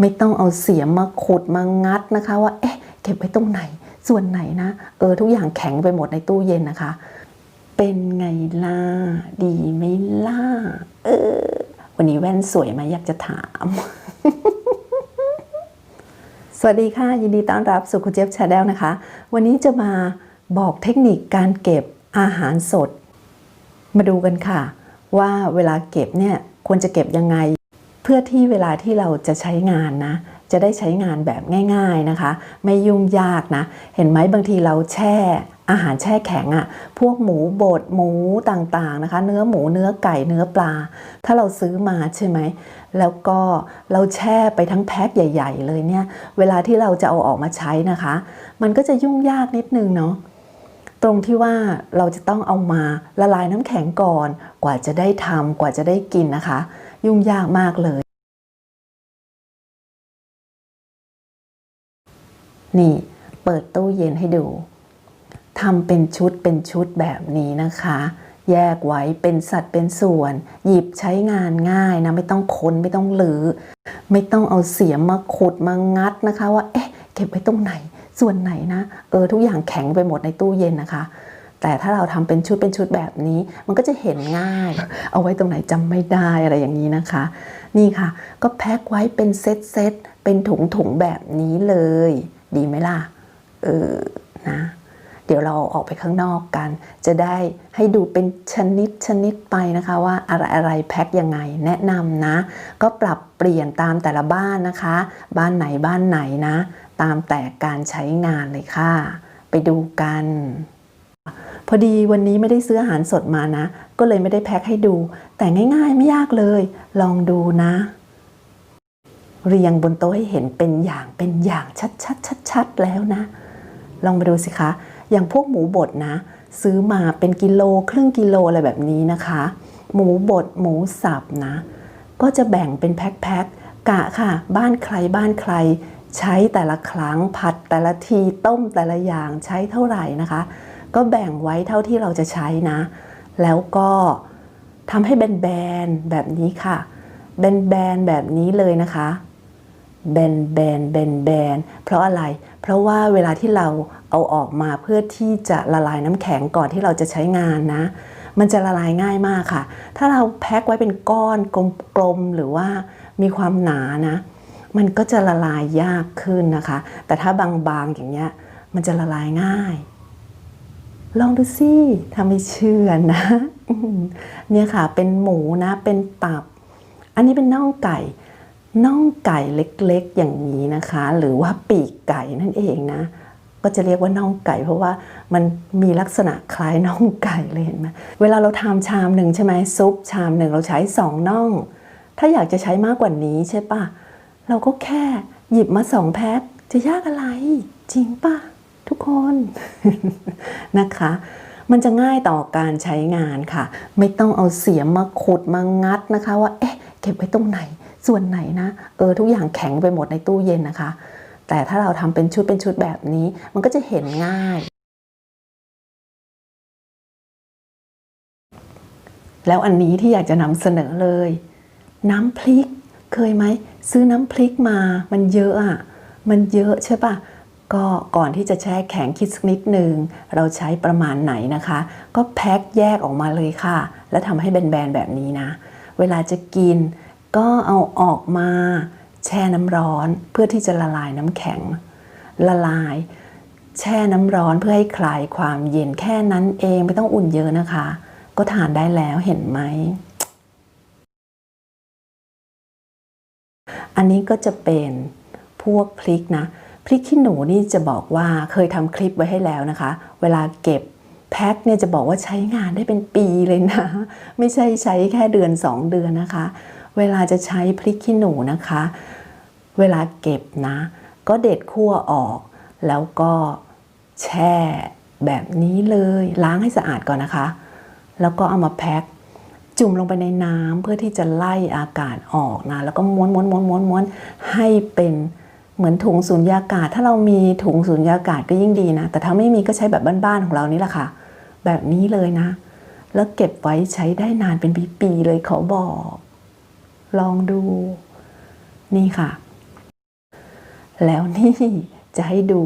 ไม่ต้องเอาเสียมมาขุดมางัดนะคะ ว่าเอ๊ะเก็บไว้ตรงไหน ส่วนไหนนะ เออทุกอย่างแข็งไปหมดในตู้เย็นนะคะ เป็นไงล่ะ ดีไหมล่ะ เออ วันนี้แว่นสวยไหมอยากจะถาม สวัสดีค่ะ ยินดีต้อนรับสู่คุณเจี๊ยบชาแนลนะคะ วันนี้จะมาบอกเทคนิคการเก็บอาหารสด มาดูกันค่ะ ว่าเวลาเก็บเนี่ยควรจะเก็บยังไง พื่อที่เวลาที่เราจะใช้งานนะ จะได้ใช้งานแบบง่าย ๆนะคะ ไม่ยุ่งยากนะ เห็นไหมบางทีเราแช่อาหารแช่แข็งอะ่ะ พวกหมูบดหมูต่างๆนะคะ เนื้อหมูเนื้อไก่เนื้อปลา ถ้าเราซื้อมาใช่ไหม แล้วก็เราแช่ไปทั้งแพ็คใหญ่ ๆ เลยเนี่ย เวลาที่เราจะเอาออกมาใช้นะคะ มันก็จะยุ่งยากนิดนึงเนาะตรงที่ว่าเราจะต้องเอามาละลายน้ำแข็งก่อน กว่าจะได้ทำกว่าจะได้กินนะคะ ยุ่งยากมากเลย นี่เปิดตู้เย็นให้ดูทำเป็นชุดเป็นชุดแบบนี้นะคะ แยกไว้เป็นสัดเป็นส่วน หยิบใช้งานง่ายนะไม่ต้องค้นไม่ต้องหรือ ไม่ต้องเอาเสียมมาขุดมางัดนะคะ ว่าเอ๊ะเก็บไว้ตรงไหนส่วนไหนนะ เออทุกอย่างแข็งไปหมดในตู้เย็นนะคะ แต่ถ้าเราทำเป็นชุดเป็นชุดแบบนี้ มันก็จะเห็นง่าย เอาไว้ตรงไหนจำไม่ได้อะไรอย่างนี้นะคะ นี่ค่ะ ก็แพ็คไว้เป็นเซตเซตเป็นถุงถุงแบบนี้เลย ดีไหมล่ะ เออนะ เดี๋ยวเราออกไปข้างนอกกัน จะได้ให้ดูเป็นชนิดชนิดไปนะคะว่าอะไรอะไรแพ็คยังไงแนะนำนะ ก็ปรับเปลี่ยนตามแต่ละบ้านนะคะ บ้านไหนบ้านไหนนะ ตามแต่การใช้งานเลยค่ะ ไปดูกัน พอดีวันนี้ไม่ได้ซื้ออาหารสดมานะ ก็เลยไม่ได้แพ็คให้ดู แต่ง่ายๆไม่ยากเลย ลองดูนะ เรียงบนโต๊ะให้เห็นเป็นอย่างเป็นอย่างชัดๆชัดๆแล้วนะ ลองมาดูสิคะ อย่างพวกหมูบดนะ ซื้อมาเป็นกิโลครึ่งกิโลอะไรแบบนี้นะคะ หมูบดหมูสับนะ ก็จะแบ่งเป็นแพ็คๆกะค่ะ บ้านใครบ้านใคร ใช้แต่ละครั้งผัดแต่ละทีต้มแต่ละอย่างใช้เท่าไหร่นะคะ ก็แบ่งไว้เท่าที่เราจะใช้นะ แล้วก็ทำให้แบนๆแบบนี้ค่ะ แบนๆแบบนี้เลยนะคะแบนแบนแบนแบนเพราะอะไร เพราะว่าเวลาที่เราเอาออกมาเพื่อที่จะละลายน้ำแข็งก่อนที่เราจะใช้งานนะ มันจะละลายง่ายมากค่ะ ถ้าเราแพ็คไว้เป็นก้อนกลมๆ หรือว่ามีความหนานะ มันก็จะละลายยากขึ้นนะคะ แต่ถ้าบางๆอย่างเงี้ย มันจะละลายง่าย ลองดูสิถ้าไม่เชื่อนะ เนี่ยค่ะเป็นหมูนะ เป็นตับ อันนี้เป็นน่องไก่ น่องไก่เล็กๆอย่างนี้นะคะ หรือว่าปีกไก่นั่นเองนะ ก็จะเรียกว่าน่องไก่ เพราะว่ามันมีลักษณะคล้ายน่องไก่เลยเห็นไหมเวลาเราทำชามหนึ่งใช่ไหมซุปชามหนึ่งเราใช้สองน่อง ถ้าอยากจะใช้มากกว่านี้ใช่ปะเราก็แค่หยิบมาสองแพ็คจะยากอะไร จริงปะ ทุกคนนะคะ มันจะง่ายต่อการใช้งานค่ะ ไม่ต้องเอาเสียมมาขุดมางัดนะคะ ว่าเอ๊ะเก็บไว้ตรงไหนส่วนไหนนะเออทุกอย่างแข็งไปหมดในตู้เย็นนะคะ แต่ถ้าเราทำเป็นชุดเป็นชุดแบบนี้ มันก็จะเห็นง่าย แล้วอันนี้ที่อยากจะนำเสนอเลย น้ำพริกเคยไหม ซื้อน้ำพริกมา มันเยอะอะมันเยอะใช่ปะ ก็ก่อนที่จะแช่แข็งคิดสักนิดหนึ่งเราใช้ประมาณไหนนะคะ ก็แพ็คแยกออกมาเลยค่ะ แล้วทำให้แบนๆแบบนี้นะ เวลาจะกินก็เอาออกมาแช่น้ำร้อนเพื่อที่จะละลายน้ำแข็ง ละลาย แช่น้ำร้อนเพื่อให้คลายความเย็นแค่นั้นเองไม่ต้องอุ่นเยอะนะคะ ก็ทานได้แล้วเห็นไหม อันนี้ก็จะเป็นพวกพริกนะ ริกขี้หนูนี่จะบอกว่าเคยทำคลิปไว้ให้แล้วนะคะ เวลาเก็บแพ็คเนี่ยจะบอกว่าใช้งานได้เป็นปีเลยนะ ไม่ใช่ใช้แค่เดือน 2 เดือนนะคะ เวลาจะใช้พริกขี้หนูนะคะ เวลาเก็บนะ ก็เด็ดขั้วออก แล้วก็แช่แบบนี้เลยล้างให้สะอาดก่อนนะคะ แล้วก็เอามาแพ็คจุ่มลงไปในน้ำเพื่อที่จะไล่อากาศออกนะ แล้วก็ม้วนม้วนม้วนม้วนม้วนให้เป็น เหมือนถุงสูญญากาศ ถ้าเรามีถุงสูญญากาศก็ยิ่งดีนะ แต่ถ้าไม่มีก็ใช้แบบบ้านๆของเรานี่แหละค่ะ แบบนี้เลยนะ แล้วเก็บไว้ใช้ได้นานเป็นปีๆเลยเขาบอก ลองดู นี่ค่ะ แล้วนี่จะให้ดู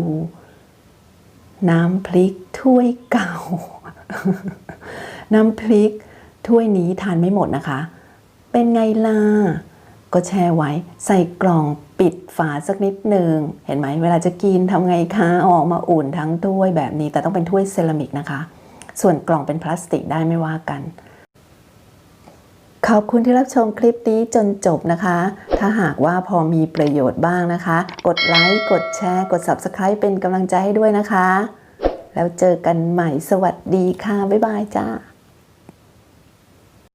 น้ำพริกถ้วยเก่า น้ำพริกถ้วยนี้ทานไม่หมดนะคะ เป็นไงล่ะก็แช่ไว้ใส่กล่อง ปิดฝาสักนิดหนึ่งเห็นไหมเวลาจะกินทำไงคะเอาออกมาอุ่นทั้งถ้วยแบบนี้ แต่ต้องเป็นถ้วยเซรามิกนะคะ ส่วนกล่องเป็นพลาสติกได้ไม่ว่ากัน ขอบคุณที่รับชมคลิปนี้จนจบนะคะ ถ้าหากว่าพอมีประโยชน์บ้างนะคะ กดไลค์ กดแชร์ กด Subscribe เป็นกำลังใจให้ด้วยนะคะ แล้วเจอกันใหม่สวัสดีค่ะ บ๊ายบายจ้า